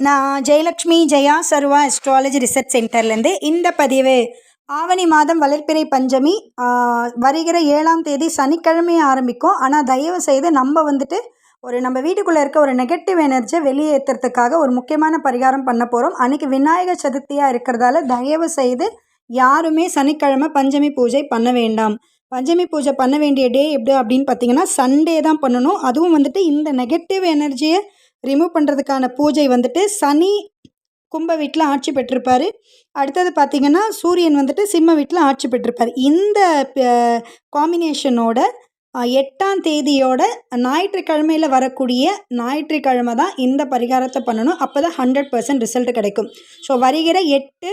நான் Jayalakshmi Jaya Sarva astrology research சென்டர்லேருந்து இந்த பதிவு. ஆவணி மாதம் வளர்ப்பிறை பஞ்சமி வருகிற ஏழாம் தேதி சனிக்கிழமை ஆரம்பிக்கும். ஆனால் தயவு செய்து நம்ம வந்துட்டு ஒரு நம்ம வீட்டுக்குள்ளே இருக்க ஒரு நெகட்டிவ் எனர்ஜியை வெளியேற்றுறதுக்காக ஒரு முக்கியமான பரிகாரம் பண்ண போகிறோம் அன்றைக்கி விநாயகர் சதுர்த்தியாக இருக்கிறதால தயவு செய்து யாருமே சனிக்கிழமை பஞ்சமி பூஜை பண்ண வேண்டாம். பஞ்சமி பூஜை பண்ண வேண்டிய டே எப்படி அப்படின்னு பார்த்தீங்கன்னா சண்டே தான் பண்ணணும். அதுவும் வந்துட்டு இந்த நெகட்டிவ் எனர்ஜியை ரிமூவ் பண்ணுறதுக்கான பூஜை வந்துட்டு சனி கும்ப வீட்டில் ஆட்சி பெற்றிருப்பார். அடுத்தது பார்த்திங்கன்னா சூரியன் வந்துட்டு சிம்ம வீட்டில் ஆட்சி பெற்றிருப்பார். இந்த காம்பினேஷனோட எட்டாம் தேதியோட ஞாயிற்றுக்கிழமையில் வரக்கூடிய ஞாயிற்றுக்கிழமை தான் இந்த பரிகாரத்தை பண்ணணும். அப்போ தான் ஹண்ட்ரட் பர்சன்ட் ரிசல்ட் கிடைக்கும். ஸோ வருகிற எட்டு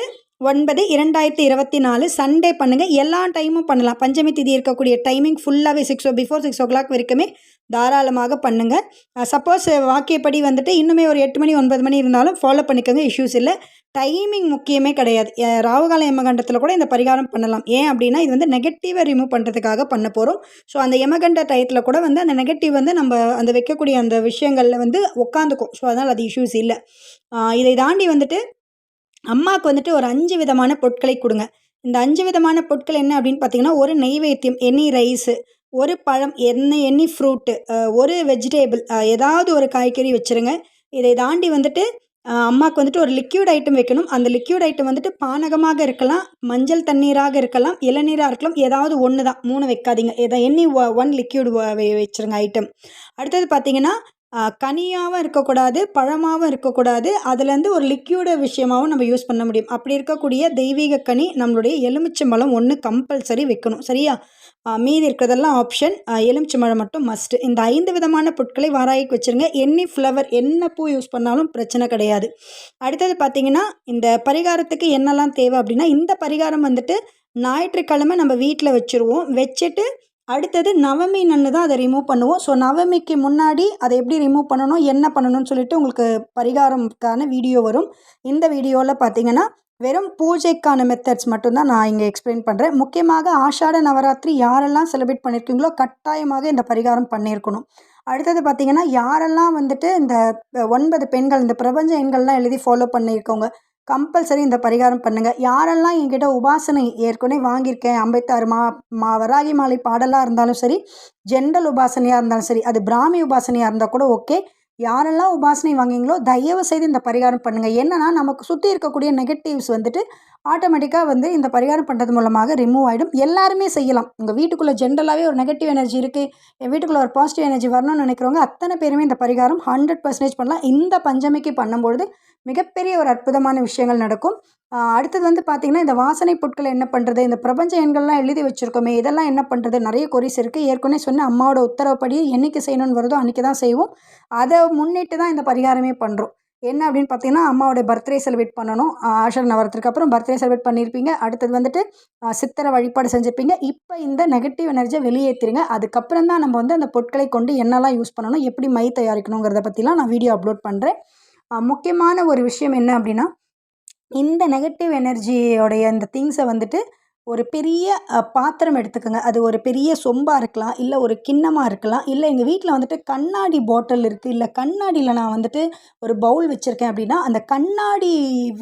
ஒன்பது இரண்டாயிரத்தி இருபத்தி நாலு சண்டே பண்ணுங்கள் எல்லா டைமும் பண்ணலாம். பஞ்சமி திதி இருக்கக்கூடிய டைமிங் ஃபுல்லாகவே six o before six o'clock வரைக்குமே தாராளமாக பண்ணுங்கள் சப்போஸ் வாக்கியப்படி வந்துட்டு இன்னுமே ஒரு எட்டு மணி ஒன்பது மணி இருந்தாலும் ஃபாலோ பண்ணிக்கோங்க. இஷ்யூஸ் இல்லை. டைமிங் முக்கியமே கிடையாது. ராகுகால யமகண்டத்தில் கூட இந்த பரிகாரம் பண்ணலாம். ஏன் அப்படின்னா இது வந்து நெகட்டிவை ரிமூவ் பண்ணுறதுக்காக பண்ண போகிறோம் ஸோ அந்த யமகண்ட டயத்தில் கூட வந்து அந்த நெகட்டிவ் வந்து நம்ம அந்த வைக்கக்கூடிய அந்த விஷயங்களில் வந்து உட்காந்துக்கும் ஸோ அதனால் அது இஷ்யூஸ் இல்லை. இதை தாண்டி வந்துட்டு அம்மாவுக்கு வந்துட்டு ஒரு அஞ்சு விதமான பொருட்களை கொடுங்க. இந்த அஞ்சு விதமான பொருட்கள் என்ன அப்படின்னு பார்த்தீங்கன்னா ஒரு நெய்வேத்தியம் எனி ரைஸு ஒரு பழம் என்ன எனி ஃப்ரூட்டு ஒரு வெஜிடேபிள் ஏதாவது ஒரு காய்கறி வச்சுருங்க. இதை தாண்டி வந்துட்டு அம்மாவுக்கு வந்துட்டு ஒரு லிக்யூட் ஐட்டம் வைக்கணும். அந்த லிக்யூட் ஐட்டம் வந்துட்டு பானகமாக இருக்கலாம் மஞ்சள் தண்ணீராக இருக்கலாம் இளநீராக இருக்கலாம் ஏதாவது ஒன்று தான் மூணு வைக்காதீங்க. எதை எண்ணி ஒன் லிக்யூட் வச்சுருங்க ஐட்டம் அடுத்தது பார்த்தீங்கன்னா கனியாகவும் இருக்கக்கூடாது பழமாகவும் இருக்கக்கூடாது. அதுலேருந்து ஒரு லிக்யூட விஷயமாகவும் நம்ம யூஸ் பண்ண முடியும். அப்படி இருக்கக்கூடிய தெய்வீக கனி நம்மளுடைய எலுமிச்சம்பழம் ஒன்று கம்பல்சரி வைக்கணும். சரியா? மீதி இருக்கிறதெல்லாம் ஆப்ஷன் எலுமிச்சம்பழம் மட்டும் மஸ்ட்டு இந்த ஐந்து விதமான பொருட்களை வாராய்க்கு வச்சுருங்க. எனி ஃப்ளவர் என்ன பூ யூஸ் பண்ணாலும் பிரச்சனை கிடையாது. அடுத்தது பார்த்திங்கன்னா இந்த பரிகாரத்துக்கு என்னெல்லாம் தேவை அப்படின்னா இந்த பரிகாரம் வந்துட்டு ஞாயிற்றுக்கிழமை நம்ம வீட்டில் வச்சுருவோம். வச்சுட்டு அடுத்தது நவமி நன்னு தான் அதை ரிமூவ் பண்ணுவோம். ஸோ நவமிக்கு முன்னாடி அதை எப்படி ரிமூவ் பண்ணணும் என்ன பண்ணணும்னு சொல்லிட்டு உங்களுக்கு பரிகாரம்க்கான வீடியோ வரும். இந்த வீடியோவில் பார்த்தீங்கன்னா வெறும் பூஜைக்கான மெத்தட்ஸ் மட்டும்தான் நான் இங்கே எக்ஸ்பிளைன் பண்ணுறேன் முக்கியமாக ஆஷாட நவராத்திரி யாரெல்லாம் செலிப்ரேட் பண்ணியிருக்கீங்களோ கட்டாயமாக இந்த பரிகாரம் பண்ணியிருக்கணும். அடுத்தது பார்த்தீங்கன்னா யாரெல்லாம் வந்துட்டு இந்த ஒன்பது பெண்கள் இந்த பிரபஞ்ச எண்கள்லாம் எழுதி ஃபாலோ பண்ணியிருக்கவங்க கம்பல்சரி இந்த பரிகாரம் பண்ணுங்கள் யாரெல்லாம் என்கிட்ட உபாசனை ஏற்கனவே வாங்கியிருக்கேன் ஐம்பத்தாறு மா மா வராகி மாலை பாடலாக இருந்தாலும் சரி ஜென்ரல் உபாசனையாக இருந்தாலும் சரி அது பிராமி உபாசனையாக இருந்தால் கூட ஓகே யாரெல்லாம் உபாசனை வாங்கிங்களோ தயவு செய்து இந்த பரிகாரம் பண்ணுங்கள் என்னன்னா நமக்கு சுற்றி இருக்கக்கூடிய நெகட்டிவ்ஸ் வந்துட்டு ஆட்டோமேட்டிக்காக வந்து இந்த பரிகாரம் பண்ணுறது மூலமாக ரிமூவ் ஆகிடும் எல்லாருமே செய்யலாம். உங்கள் வீட்டுக்குள்ளே ஜென்ரலாகவே ஒரு நெகட்டிவ் எனர்ஜி இருக்குது என் வீட்டுக்குள்ளே ஒரு பாசிட்டிவ் எனர்ஜி வரணும்னு நினைக்கிறவங்க அத்தனை பேருமே இந்த பரிகாரம் ஹண்ட்ரட் பர்சன்டேஜ் பண்ணலாம். இந்த பஞ்சமிக்கு பண்ணும்பொழுது மிகப்பெரிய ஒரு அற்புதமான விஷயங்கள் நடக்கும். அடுத்தது வந்து பார்த்திங்கன்னா இந்த வாசனை பொருட்களை என்ன பண்ணுறது இந்த பிரபஞ்ச எண்கள்லாம் எழுதி வச்சுருக்கோமே இதெல்லாம் என்ன பண்ணுறது நிறைய கொரிஸ் இருக்குது ஏற்கனவே சொன்ன அம்மாவோட உத்தரவுப்படி என்னைக்கு செய்யணும்னு வருதோ அன்றைக்கி தான் செய்வோம். அதை முன்னிட்டு தான் இந்த பரிகாரமே பண்ணுறோம் என்ன அப்படின்னு பார்த்தீங்கன்னா அம்மாவோட பர்த்டே செலிப்ரேட் பண்ணணும். ஆஷர் ஆஷாட அப்புறம் பர்த்டே செலிப்ரேட் பண்ணியிருப்பீங்க அடுத்தது வந்துட்டு சித்திரை வழிபாடு செஞ்சுருப்பீங்க. இப்போ இந்த நெகட்டிவ் எனர்ஜியை வெளியேற்றிருங்க அதுக்கப்புறம் தான் நம்ம வந்து அந்த பொருட்களை கொண்டு என்னெல்லாம் யூஸ் பண்ணணும் எப்படி மை தயாரிக்கணுங்கிறத பற்றிலாம் நான் வீடியோ அப்லோட் பண்ணுறேன் முக்கியமான ஒரு விஷயம் என்ன அப்படின்னா இந்த நெகட்டிவ் எனர்ஜியோடைய இந்த திங்ஸை வந்துட்டு ஒரு பெரிய பாத்திரம் எடுத்துக்கோங்க. அது ஒரு பெரிய சொம்பாக இருக்கலாம் இல்லை ஒரு கிண்ணமாக இருக்கலாம் இல்லை எங்கள் வீட்டில் வந்துட்டு கண்ணாடி பாட்டில் இருக்குது இல்லை கண்ணாடியில் நான் வந்துட்டு ஒரு பவுல் வச்சுருக்கேன் அப்படின்னா அந்த கண்ணாடி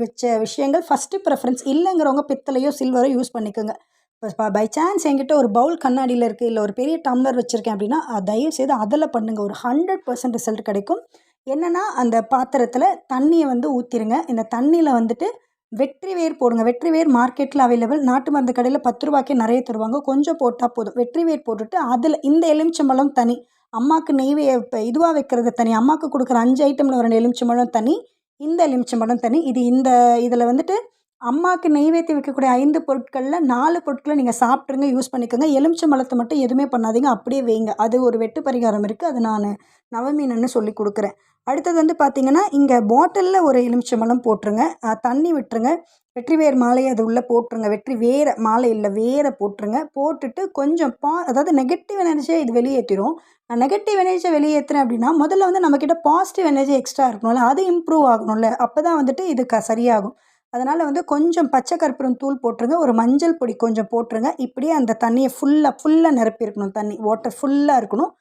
வச்ச விஷயங்கள் ஃபஸ்ட்டு ப்ரெஃபரன்ஸ் இல்லைங்கிறவங்க பித்தளையோ சில்வரோ யூஸ் பண்ணிக்கோங்க. இப்போ பை சான்ஸ் என்கிட்ட ஒரு பவுல் கண்ணாடியில் இருக்குது இல்லை ஒரு பெரிய டம்ளர் வச்சுருக்கேன் அப்படின்னா தயவு செய்து அதில் பண்ணுங்கள் ஒரு ஹண்ட்ரட் பர்சன்ட் ரிசல்ட் கிடைக்கும். என்னென்னா அந்த பாத்திரத்தில் தண்ணியை வந்து ஊற்றிருங்க இந்த தண்ணியில் வந்துட்டு வெற்றி வேர் போடுங்க. வெற்றி வேர் மார்க்கெட்டில் அவைலபிள் நாட்டு மருந்து கடையில் பத்து ரூபாய்க்கே நிறைய தருவாங்க. கொஞ்சம் போட்டால் போதும். வெற்றி வேர் போட்டுட்டு அதில் இந்த எலுமிச்சம்பழம் தனி. அம்மாவுக்கு நெய்வே இப்போ இதுவாக வைக்கிறது தனி. அம்மாவுக்கு கொடுக்குற அஞ்சு ஐட்டமில் ஒரு எலுமிச்சம்பழம் தனி. இந்த எலுமிச்சம்பழம் தனி. இது இந்த இதில் வந்துட்டு அம்மாவுக்கு நெய்வேத்தி வைக்கக்கூடிய ஐந்து பொருட்களில் நாலு பொருட்களை நீங்கள் சாப்பிட்ருங்க யூஸ் பண்ணிக்கோங்க. எலுமிச்சை மலத்தை மட்டும் எதுவுமே பண்ணாதீங்க அப்படியே வைங்க. அது ஒரு வெட்டு பரிகாரம் இருக்குது அது நான் நவமீனன்னு சொல்லி கொடுக்குறேன். அடுத்தது வந்து பார்த்தீங்கன்னா இங்கே பாட்டிலில் ஒரு எலுமிச்சம்பழம் போட்டுருங்க. தண்ணி விட்டுருங்க. வெற்றி வேர் மாலையை அது உள்ளே போட்டுருங்க. வெற்றி வேரை மாலை இல்லை வேரை போட்டுருங்க. போட்டுட்டு கொஞ்சம் பா அதாவது நெகட்டிவ் எனர்ஜியை இது வெளியேற்றிடும் நான் நெகட்டிவ் எனர்ஜியை வெளியேற்றுறேன் அப்படின்னா முதல்ல வந்து நம்மக்கிட்ட பாசிட்டிவ் எனர்ஜி எக்ஸ்ட்ரா இருக்கணும்ல. அது இம்ப்ரூவ் ஆகணும்ல. அப்போ தான் வந்துட்டு இது க சரியாகும். அதனால் வந்து கொஞ்சம் பச்சை கற்பூரம் தூள் போட்டுருங்க. ஒரு மஞ்சள் பொடி கொஞ்சம் போட்டுருங்க. இப்படியே அந்த தண்ணியை ஃபுல்லாக ஃபுல்லாக நிரப்பியிருக்கணும். தண்ணி வாட்டர் ஃபுல்லாக இருக்கணும்.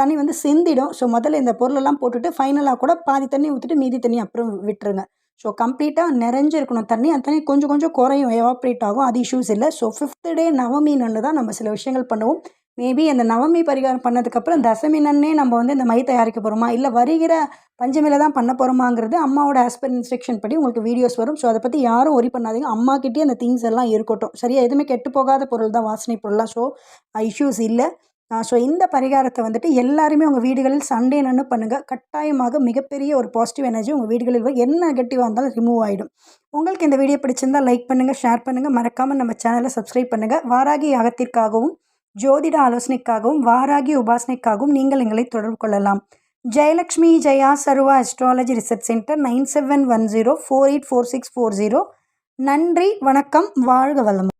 தண்ணி வந்து சிந்திடும். ஸோ முதல்ல இந்த பொருளெல்லாம் போட்டுட்டு ஃபைனலாக கூட பாதி தண்ணி ஊற்றிட்டு மீதி தண்ணி அப்புறம் விட்டுருங்க. ஸோ கம்ப்ளீட்டாக நிறைஞ்சு இருக்கணும் தண்ணி. அந்த தண்ணி கொஞ்சம் கொஞ்சம் குறையும். எவாப்ரேட் ஆகும். அது இஷ்யூஸ் இல்லை. ஸோ ஃபிஃப்த் டே நவமி தான் நம்ம சில விஷயங்கள் பண்ணுவோம். மேபி அந்த நவமி பரிகாரம் பண்ணதுக்கப்புறம் தசமி நன்னே நம்ம வந்து இந்த மை தயாரிக்க போகிறோமா இல்லை வருகிற பஞ்சமியில் தான் பண்ண போகிறோமாங்கிறது அம்மாவோட ஆஸ்பர் இன்ஸ்ட்ரக்ஷன் படி உங்களுக்கு வீடியோஸ் வரும். ஸோ அதை பற்றி யாரும் ஒரி பண்ணாதீங்க. அம்மாக்கிட்டே அந்த திங்ஸ் எல்லாம் இருக்கட்டும். சரியா? எதுவுமே கெட்டு போகாத பொருள் தான் வாசனை பொருளாக ஸோ இஷ்யூஸ் இல்லை. ஸோ இந்த பரிகாரத்தை வந்துட்டு எல்லாருமே உங்கள் வீடுகளில் சண்டே நன்னு பண்ணுங்கள் கட்டாயமாக மிகப்பெரிய ஒரு பாசிட்டிவ் எனர்ஜி உங்கள் வீடுகளில் என்ன நெகட்டிவாக இருந்தாலும் ரிமூவ் ஆகிடும் உங்களுக்கு இந்த வீடியோ பிடிச்சிருந்தா லைக் பண்ணுங்கள் ஷேர் பண்ணுங்கள் மறக்காமல் நம்ம சேனலை சப்ஸ்கிரைப் பண்ணுங்கள் வாராகி யாகத்திற்காகவும் ஜோதிட ஆலோசனைக்காகவும் வாராகி உபாசனைக்காகவும் நீங்கள் எங்களை தொடர்பு கொள்ளலாம். Jayalakshmi Jaya Sarva astrology research centre nine seven one zero four eight four six four zero. நன்றி வணக்கம் வாழ்க வளமுடன்.